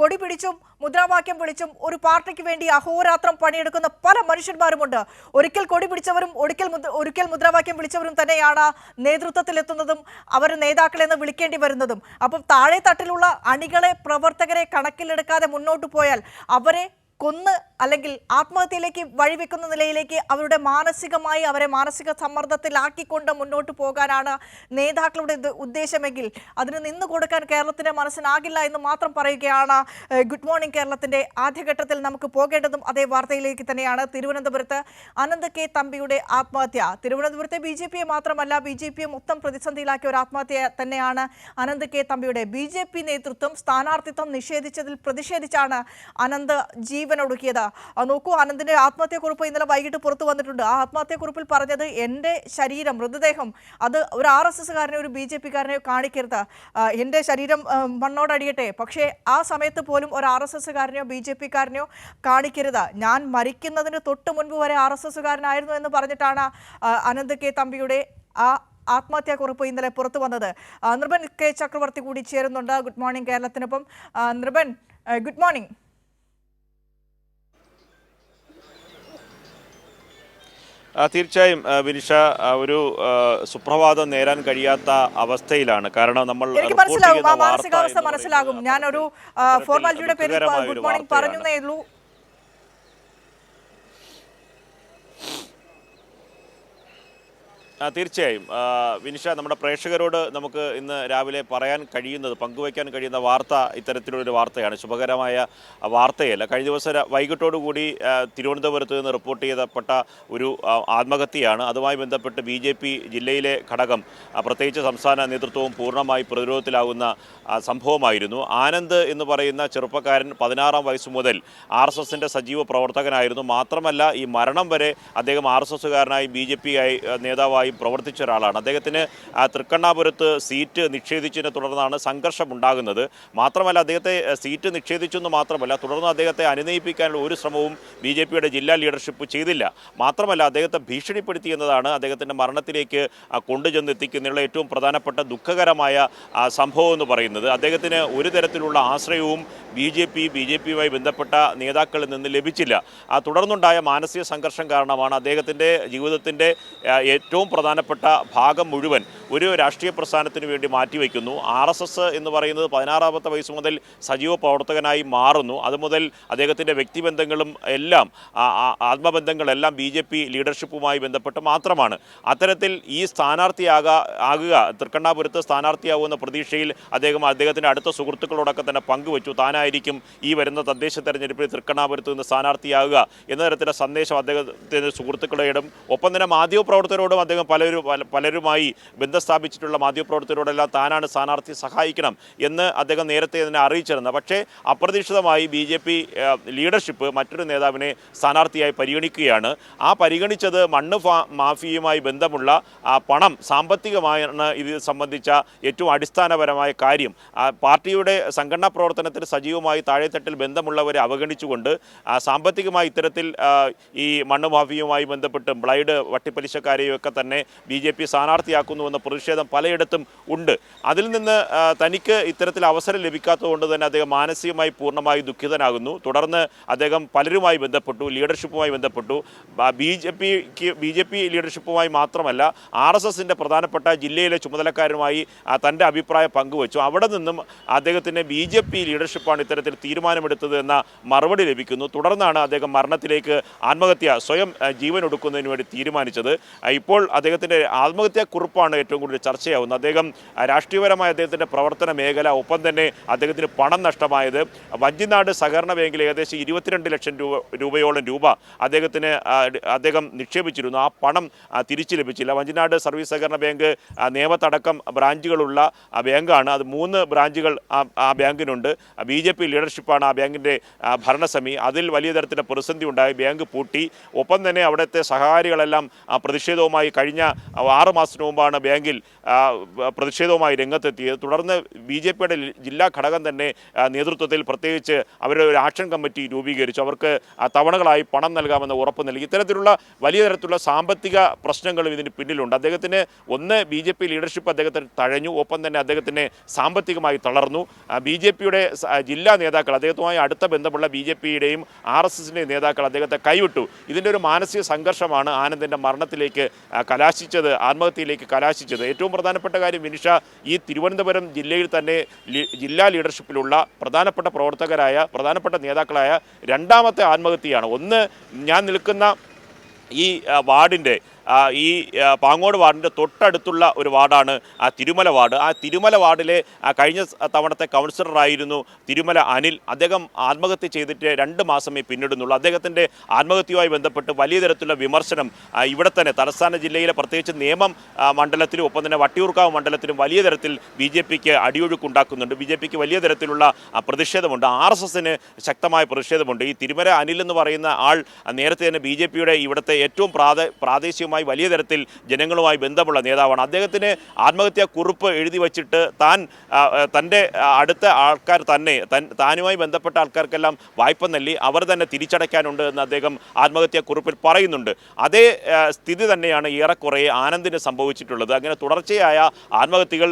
കൊടി പിടിച്ചും മുദ്രാവാക്യം വിളിച്ചും ഒരു പാർട്ടിക്ക് വേണ്ടി അഹോരാത്രം പണിയെടുക്കുന്ന പല മനുഷ്യന്മാരുമുണ്ട്. ഒരിക്കൽ കൊടി പിടിച്ചവരും ഒരിക്കൽ ഒരിക്കൽ മുദ്രാവാക്യം വിളിച്ചവരും തന്നെയാണ് നേതൃത്വത്തിലെത്തുന്നതും അവർ നേതാക്കളെന്ന് വിളിക്കേണ്ടി വരുന്നതും. അപ്പം താഴെ തട്ടിലുള്ള അണികളെ പ്രവർത്തകരെ കണക്കിലെടുക്കാതെ മുന്നോട്ട് പോയാൽ അവരെ കൊന്ന് അല്ലെങ്കിൽ ആത്മഹത്യയിലേക്ക് വഴിവെക്കുന്ന നിലയിലേക്ക് അവരുടെ മാനസികമായി അവരെ മാനസിക സമ്മർദ്ദത്തിലാക്കിക്കൊണ്ട് മുന്നോട്ട് പോകാനാണ് നേതാക്കളുടെ ഉദ്ദേശമെങ്കിൽ അതിന് നിന്ന് കൊടുക്കാൻ കേരളത്തിന്റെ മനസ്സിനാകില്ല എന്ന് മാത്രം പറയുകയാണ് ഗുഡ് മോർണിംഗ് കേരളത്തിന്റെ ആദ്യഘട്ടത്തിൽ നമുക്ക് പോകേണ്ടതും അതേ വാർത്തയിലേക്ക് തന്നെയാണ്. തിരുവനന്തപുരത്ത് അനന്ത് കെ തമ്പിയുടെ ആത്മഹത്യ. തിരുവനന്തപുരത്തെ ബി മാത്രമല്ല ബി ജെ പിയെ മൊത്തം പ്രതിസന്ധിയിലാക്കിയ ഒരു ആത്മഹത്യ തന്നെയാണ് അനന്ത് കെ തമ്പിയുടെ ബി നേതൃത്വം സ്ഥാനാർത്ഥിത്വം നിഷേധിച്ചതിൽ പ്രതിഷേധിച്ചാണ് അനന്ത് ജീവനൊടുക്കിയത് ഒടുക്കിയത്. നോക്കൂ ആനന്ദിന്റെ ആത്മഹത്യക്കുറിപ്പ് ഇന്നലെ വൈകിട്ട് പുറത്തു വന്നിട്ടുണ്ട്. ആ ആത്മഹത്യക്കുറിപ്പിൽ പറഞ്ഞത് എന്റെ ശരീരം മൃതദേഹം. അത് ഒരു ആർ എസ് എസ്സുകാരനെ ഒരു ബി ജെ പിക്കാരനെ കാണിക്കരുത്. എന്റെ ശരീരം മണ്ണോടടിയട്ടെ പക്ഷേ ആ സമയത്ത് പോലും ഒരു ആർ എസ് എസ്സുകാരനെയോ ബി ജെ പിക്കാരനെയോ കാണിക്കരുത്. ഞാൻ മരിക്കുന്നതിന് തൊട്ട് മുൻപ് വരെ ആർ എസ് എസ്സുകാരനായിരുന്നു എന്ന് പറഞ്ഞിട്ടാണ് അനന്ത് കെ തമ്പിയുടെ ആ ആത്മഹത്യാക്കുറിപ്പ് ഇന്നലെ പുറത്തു വന്നത്. നൃപൻ കെ ചക്രവർത്തി കൂടി ചേരുന്നുണ്ട്. Good morning കേരളത്തിനൊപ്പം. Nripan good morning. തീർച്ചയായും വിനിഷ ഒരു സുപ്രഭാതം നേരാൻ കഴിയാത്ത അവസ്ഥയിലാണ്. കാരണം നമ്മൾ എനിക്ക് മനസ്സിലാകും മാനസികാവസ്ഥ മനസ്സിലാകും. ഞാനൊരു ഫോർമാലിറ്റിയുടെ പേരിൽ ഗുഡ് മോർണിംഗ് പറഞ്ഞേ ഉള്ളൂ ആ, തീർച്ചയായും. വിനിഷ നമ്മുടെ പ്രേക്ഷകരോട് നമുക്ക് ഇന്ന് രാവിലെ പറയാൻ കഴിയുന്നത് പങ്കുവയ്ക്കാൻ കഴിയുന്ന വാർത്ത ഇത്തരത്തിലുള്ളൊരു വാർത്തയാണ്. ശുഭകരമായ വാർത്തയല്ല. കഴിഞ്ഞ ദിവസം വൈകിട്ടോടുകൂടി തിരുവനന്തപുരത്ത് നിന്ന് റിപ്പോർട്ട് ചെയ്തപ്പെട്ട ഒരു ആത്മഹത്യയാണ്. അതുമായി ബന്ധപ്പെട്ട് ബി ജെ പി ജില്ലയിലെ ഘടകം പ്രത്യേകിച്ച് സംസ്ഥാന നേതൃത്വവും പൂർണമായി പ്രതിരോധത്തിലാകുന്ന ആ, സംഭവമായിരുന്നു. ആനന്ദ് എന്ന് പറയുന്ന ചെറുപ്പക്കാരൻ പതിനാറാം വയസ്സ് മുതൽ ആർ എസ് എസിന്റെ സജീവ പ്രവർത്തകനായിരുന്നു. മാത്രമല്ല ഈ മരണം വരെ അദ്ദേഹം ആർ എസ് എസുകാരനായി ബി ജെ പി ആയി ആ, നേതാവായി പ്രവർത്തിച്ച ഒരാളാണ്. അദ്ദേഹത്തിന് തൃക്കണ്ണാപുരത്ത് സീറ്റ് നിഷേധിച്ചതിനെ തുടർന്നാണ് സംഘർഷമുണ്ടാകുന്നത്. മാത്രമല്ല അദ്ദേഹത്തെ സീറ്റ് നിഷേധിച്ചു എന്ന് മാത്രമല്ല തുടർന്ന് അദ്ദേഹത്തെ അനുനയിപ്പിക്കാനുള്ള ഒരു ശ്രമവും ബി ജെ പിയുടെ ജില്ലാ ലീഡർഷിപ്പ് ചെയ്തില്ല. മാത്രമല്ല അദ്ദേഹത്തെ ഭീഷണിപ്പെടുത്തി എന്നതാണ് അദ്ദേഹത്തിന്റെ മരണത്തിലേക്ക് ആ, കൊണ്ടുചെന്ന് എത്തിക്കുന്നതിനുള്ള ഏറ്റവും പ്രധാനപ്പെട്ട ദുഃഖകരമായ സംഭവം എന്ന് പറയുന്നത്. അദ്ദേഹത്തിന് ഒരു തരത്തിലുള്ള ആശ്രയവും B J P B J പിയുമായി ബന്ധപ്പെട്ട നേതാക്കളിൽ നിന്ന് ലഭിച്ചില്ല. ആ തുടർന്നുണ്ടായ മാനസിക സംഘർഷം കാരണമാണ് അദ്ദേഹത്തിന്റെ ജീവിതത്തിന്റെ ഏറ്റവും പ്രധാനപ്പെട്ട ഭാഗം മുഴുവൻ ഒരു രാഷ്ട്രീയ പ്രസ്ഥാനത്തിന് വേണ്ടി മാറ്റിവെക്കുന്നു. ആർ എസ് എസ് എന്ന് പറയുന്നത് പതിനാറാമത്തെ വയസ്സ് മുതൽ സജീവ പ്രവർത്തകനായി മാറുന്നു. അതുമുതൽ അദ്ദേഹത്തിന്റെ വ്യക്തിബന്ധങ്ങളും എല്ലാം ആത്മബന്ധങ്ങളെല്ലാം ബി ജെ പി ലീഡർഷിപ്പുമായി ബന്ധപ്പെട്ട് മാത്രമാണ്. അത്തരത്തിൽ ഈ സ്ഥാനാർത്ഥിയാകാ ആകുക തൃക്കണ്ണാപുരത്ത് സ്ഥാനാർത്ഥിയാകുന്ന പ്രതീക്ഷയിൽ അദ്ദേഹം അദ്ദേഹത്തിന്റെ അടുത്ത സുഹൃത്തുക്കളോടൊക്കെ തന്നെ പങ്കുവച്ചു. താനായിരിക്കും ഈ വരുന്ന തദ്ദേശ തെരഞ്ഞെടുപ്പിൽ തൃക്കണ്ണാപുരത്ത് നിന്ന് സ്ഥാനാർത്ഥിയാകുക എന്ന തരത്തിലുള്ള സന്ദേശം അദ്ദേഹത്തിന്റെ സുഹൃത്തുക്കളോടും ഒപ്പം തന്നെ മാധ്യമപ്രവർത്തകരോടും അദ്ദേഹം പലരും പലരുമായി ബന്ധം സ്ഥാപിച്ചിട്ടുള്ള മാധ്യമപ്രവർത്തകരോടെല്ലാം താനാണ് സ്ഥാനാർത്ഥി സഹായിക്കണം എന്ന് അദ്ദേഹം നേരത്തെ തന്നെ അറിയിച്ചിരുന്നത് പക്ഷേ അപ്രതീക്ഷിതമായി ബി ജെ പി ലീഡർഷിപ്പ് മറ്റൊരു നേതാവിനെ സ്ഥാനാർത്ഥിയായി പരിഗണിക്കുകയാണ്. ആ പരിഗണിച്ചത് മണ്ണ് മാഫിയയുമായി ബന്ധമുള്ള പണം സാമ്പത്തികമായാണ് ഇത് സംബന്ധിച്ച ഏറ്റവും അടിസ്ഥാനപരമായ കാര്യം. പാർട്ടിയുടെ സംഘടനാ പ്രവർത്തനത്തിൽ സജീവമായി താഴെത്തട്ടിൽ ബന്ധമുള്ളവരെ അവഗണിച്ചുകൊണ്ട് സാമ്പത്തികമായി ഇത്തരത്തിൽ ഈ മണ്ണ് മാഫിയയുമായി ബന്ധപ്പെട്ട് ബ്ലൈഡ് വട്ടിപ്പലിശക്കാരെയും ഒക്കെ തന്നെ ബി ജെ പി സ്ഥാനാർത്ഥിയാക്കുന്നുവെന്ന പ്രതിഷേധം പലയിടത്തും ഉണ്ട്. അതിൽ നിന്ന് തനിക്ക് ഇത്തരത്തിൽ അവസരം ലഭിക്കാത്തതുകൊണ്ട് തന്നെ അദ്ദേഹം മാനസികമായി പൂർണമായി ദുഃഖിതനാകുന്നു. തുടർന്ന് അദ്ദേഹം പലരുമായി ബന്ധപ്പെട്ടു ലീഡർഷിപ്പുമായി ബന്ധപ്പെട്ടു. ബി ജെ പിക്ക് ബി ജെ പി ലീഡർഷിപ്പുമായി മാത്രമല്ല ആർ എസ് എസിന്റെ പ്രധാനപ്പെട്ട ജില്ലയിലെ ചുമതലക്കാരുമായി തന്റെ അഭിപ്രായം പങ്കുവച്ചു. അവിടെ നിന്നും അദ്ദേഹത്തിന്റെ ബി ജെ പി ലീഡർഷിപ്പാണ് ഇത്തരത്തിൽ തീരുമാനമെടുത്തത് എന്ന മറുപടി ലഭിക്കുന്നു. തുടർന്നാണ് അദ്ദേഹം മരണത്തിലേക്ക് ആത്മഹത്യ സ്വയം ജീവൻ ഒടുക്കുന്നതിന് വേണ്ടി തീരുമാനിച്ചത്. ഇപ്പോൾ ഇപ്പോൾ അദ്ദേഹത്തിന്റെ ആത്മഹത്യാക്കുറിപ്പാണ് ഏറ്റവും കൂടുതൽ ചർച്ചയാവുന്നത്. അദ്ദേഹം രാഷ്ട്രീയപരമായ അദ്ദേഹത്തിന്റെ പ്രവർത്തന മേഖല ഒപ്പം തന്നെ അദ്ദേഹത്തിന് പണം നഷ്ടമായത് വഞ്ചിനാട് സഹകരണ ബാങ്കിൽ ഏകദേശം ഇരുപത്തിരണ്ട് ലക്ഷം രൂപ രൂപയോളം രൂപ അദ്ദേഹത്തിന് അദ്ദേഹം നിക്ഷേപിച്ചിരുന്നു. ആ പണം തിരിച്ച് ലഭിച്ചില്ല. വഞ്ചിനാട് സർവീസ് സഹകരണ ബാങ്ക് നിയമത്തടക്കം ബ്രാഞ്ചുകളുള്ള ബാങ്കാണ്. അത് മൂന്ന് ബ്രാഞ്ചുകൾ ആ ബാങ്കിനുണ്ട്. ബി ജെ പി ലീഡർഷിപ്പാണ് ആ ബാങ്കിന്റെ ഭരണസമി. അതിൽ വലിയ തരത്തിലുള്ള പ്രതിസന്ധി ഉണ്ടായി. ബാങ്ക് പൂട്ടി. ഒപ്പം തന്നെ അവിടുത്തെ സഹകാരികളെല്ലാം പ്രതിഷേധവുമായി കഴിഞ്ഞ ആ, ആറ് മാസത്തിന് മുമ്പാണ് ബാങ്കിൽ പ്രതിഷേധവുമായി രംഗത്തെത്തിയത്. തുടർന്ന് ബി ജെ പിയുടെ ജില്ലാ ഘടകം തന്നെ നേതൃത്വത്തിൽ പ്രത്യേകിച്ച് അവരുടെ ഒരു ആക്ഷൻ കമ്മിറ്റി രൂപീകരിച്ചു. അവർക്ക് തവണകളായി പണം നൽകാമെന്ന് ഉറപ്പ് നൽകി. ഇത്തരത്തിലുള്ള വലിയ തരത്തിലുള്ള സാമ്പത്തിക പ്രശ്നങ്ങളും ഇതിന് പിന്നിലുണ്ട്. അദ്ദേഹത്തിന് ഒന്ന് ബി ജെ പി ലീഡർഷിപ്പ് അദ്ദേഹത്തിന് തഴഞ്ഞു. ഒപ്പം തന്നെ അദ്ദേഹത്തിനെ സാമ്പത്തികമായി തളർന്നു. ബി ജെ പിയുടെ ജില്ലാ നേതാക്കൾ അദ്ദേഹത്തുമായി അടുത്ത ബന്ധമുള്ള ബി ജെ പിയുടെയും ആർ എസ് എസിന്റെയും നേതാക്കൾ അദ്ദേഹത്തെ കൈവിട്ടു. ഇതിന്റെ ഒരു മാനസിക സംഘർഷമാണ് ആനന്ദിന്റെ മരണത്തിലേക്ക് കലാശിച്ചത് ആത്മഹത്യയിലേക്ക് കലാശിച്ചത്. ഏറ്റവും പ്രധാനപ്പെട്ട കാര്യം വിനിഷ ഈ തിരുവനന്തപുരം ജില്ലയിൽ തന്നെ ജില്ലാ ലീഡർഷിപ്പിലുള്ള പ്രധാനപ്പെട്ട പ്രവർത്തകരായ പ്രധാനപ്പെട്ട നേതാക്കളായ രണ്ടാമത്തെ ആത്മഹത്യയാണ്. ഒന്ന് ഞാൻ നിൽക്കുന്ന ഈ വാർഡിന്റെ ഈ പാങ്ങോട് വാർഡിന്റെ തൊട്ടടുത്തുള്ള ഒരു വാർഡാണ് ആ തിരുമല വാർഡ്. ആ തിരുമല വാർഡിലെ കഴിഞ്ഞ തവണത്തെ കൗൺസിലറായിരുന്നു തിരുമല അനിൽ. അദ്ദേഹം ആത്മഹത്യ ചെയ്തിട്ട് രണ്ട് മാസമേ പിന്നിടുന്നുള്ളൂ. അദ്ദേഹത്തിന്റെ ആത്മഹത്യയുമായി ബന്ധപ്പെട്ട് വലിയ തരത്തിലുള്ള വിമർശനം ഇവിടെ തന്നെ തലസ്ഥാന ജില്ലയിലെ പ്രത്യേകിച്ച് നിയമം മണ്ഡലത്തിലും ഒപ്പം തന്നെ വട്ടിയൂർക്കാവ് മണ്ഡലത്തിലും വലിയ തരത്തിൽ ബി ജെ പിക്ക് അടിയൊഴുക്കുണ്ടാക്കുന്നുണ്ട്. ബി ജെ പിക്ക് വലിയ തരത്തിലുള്ള പ്രതിഷേധമുണ്ട്. ആർ എസ് എസിന് ശക്തമായ പ്രതിഷേധമുണ്ട്. ഈ തിരുമല അനിൽ എന്ന് പറയുന്ന ആൾ നേരത്തെ തന്നെ ബി ജെ പിയുടെ ഇവിടുത്തെ ഏറ്റവും പ്രാദ പ്രാദേശികമായി വലിയ തരത്തിൽ ജനങ്ങളുമായി ബന്ധമുള്ള നേതാവാണ്. അദ്ദേഹത്തിന് ആത്മഹത്യാ കുറിപ്പ് എഴുതി വച്ചിട്ട് താൻ തന്റെ അടുത്ത ആൾക്കാർ തന്നെ താനുമായി ബന്ധപ്പെട്ട ആൾക്കാർക്കെല്ലാം വായ്പ നൽകി അവർ തന്നെ തിരിച്ചടയ്ക്കാനുണ്ട് എന്ന് അദ്ദേഹം ആത്മഹത്യാ കുറിപ്പിൽ പറയുന്നുണ്ട്. അതേ സ്ഥിതി തന്നെയാണ് ഏറെക്കുറെ ആനന്ദിന് സംഭവിച്ചിട്ടുള്ളത്. അങ്ങനെ തുടർച്ചയായ ആത്മഹത്യകൾ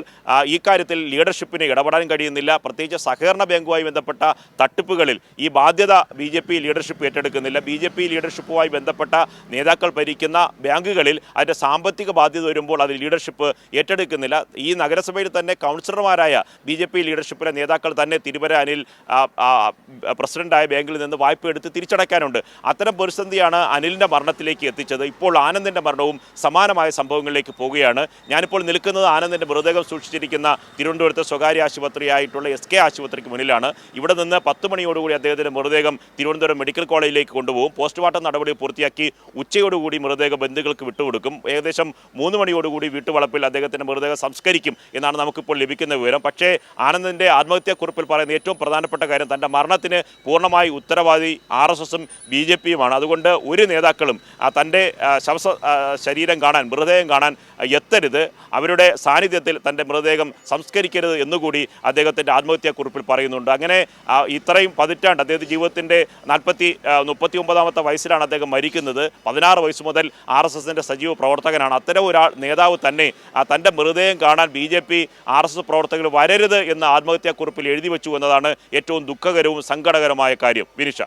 ഈ കാര്യത്തിൽ ലീഡർഷിപ്പിന് ഇടപെടാൻ കഴിയുന്നില്ല. പ്രത്യേകിച്ച് സഹകരണ ബാങ്കുമായി ബന്ധപ്പെട്ട തട്ടിപ്പുകളിൽ ഈ ബാധ്യത ബി ജെ പി ലീഡർഷിപ്പ് ഏറ്റെടുക്കുന്നില്ല. ബി ജെ പി ലീഡർഷിപ്പുമായി ബന്ധപ്പെട്ട നേതാക്കൾ ഭരിക്കുന്ന ബാങ്കുകളിൽ അതിന്റെ സാമ്പത്തിക ബാധ്യത വരുമ്പോൾ അത് ലീഡർഷിപ്പ് ഏറ്റെടുക്കുന്നില്ല. ഈ നഗരസഭയിൽ തന്നെ കൗൺസിലർമാരായ ബി ജെ പി ലീഡർഷിപ്പിലെ നേതാക്കൾ തന്നെ തിരുവര അനിൽ ആ, ആ, പ്രസിഡന്റായ ബാങ്കിൽ നിന്ന് വായ്പ എടുത്ത് തിരിച്ചടയ്ക്കാനുണ്ട്. അത്തരം പ്രതിസന്ധിയാണ് അനിലിന്റെ മരണത്തിലേക്ക് എത്തിച്ചത്. ഇപ്പോൾ ആനന്ദിന്റെ മരണവും സമാനമായ സംഭവങ്ങളിലേക്ക് പോവുകയാണ്. ഞാനിപ്പോൾ നിൽക്കുന്നത് ആനന്ദിന്റെ മൃതദേഹം സൂക്ഷിച്ചിരിക്കുന്ന തിരുവനന്തപുരത്തെ സ്വകാര്യ ആശുപത്രിയായിട്ടുള്ള എസ് കെ ആശുപത്രിക്ക് മുന്നിലാണ്. ഇവിടെ നിന്ന് പത്ത് മണിയോടുകൂടി അദ്ദേഹത്തിന്റെ മൃതദേഹം തിരുവനന്തപുരം മെഡിക്കൽ കോളേജിലേക്ക് കൊണ്ടുപോകും. പോസ്റ്റ്മോർട്ടം നടപടി പൂർത്തിയാക്കി ഉച്ചയോടുകൂടി മൃതദേഹം ബന്ധുക്കൾക്ക് വിട്ടുകൊടുക്കും ഏകദേശം മൂന്ന് മണിയോടുകൂടി വീട്ടുവളപ്പിൽ അദ്ദേഹത്തിന്റെ മൃതദേഹം സംസ്കരിക്കും എന്നാണ് നമുക്കിപ്പോൾ ലഭിക്കുന്ന വിവരം. പക്ഷേ ആനന്ദിന്റെ ആത്മഹത്യാക്കുറിപ്പിൽ പറയുന്ന ഏറ്റവും പ്രധാനപ്പെട്ട കാര്യം തന്റെ മരണത്തിന് പൂർണമായി ഉത്തരവാദി ആർ എസ് എസും ബി ജെ പിയുമാണ്. അതുകൊണ്ട് ഒരു നേതാക്കളും തന്റെ ശവ ശരീരം കാണാൻ മൃതദേഹം കാണാൻ എത്തരുത്. അവരുടെ സാന്നിധ്യത്തിൽ തന്റെ മൃതദേഹം സംസ്കരിക്കരുത് എന്നുകൂടി അദ്ദേഹത്തിന്റെ ആത്മഹത്യാക്കുറിപ്പിൽ പറയുന്നുണ്ട്. അങ്ങനെ ഇത്രയും പതിറ്റാണ്ട് അദ്ദേഹത്തിന്റെ ജീവിതത്തിന്റെ നാൽപ്പത്തി മുപ്പത്തി ഒമ്പതാമത്തെ വയസ്സിലാണ് അദ്ദേഹം മരിക്കുന്നത്. പതിനാറ് വയസ്സ് മുതൽ ആർ എസ് എസിന്റെ സജീവ പ്രവർത്തകനാണ്. അത്തരം ഒരാൾ നേതാവ് തന്നെ ആ, തന്റെ മൃതദേഹം കാണാൻ B J P R S S പ്രവർത്തകർ വരരുത് എന്ന് ആത്മഹത്യാക്കുറിപ്പിൽ എഴുതി വെച്ചു എന്നതാണ് ഏറ്റവും ദുഃഖകരവും സങ്കടകരമായ കാര്യം. വിനിഷ.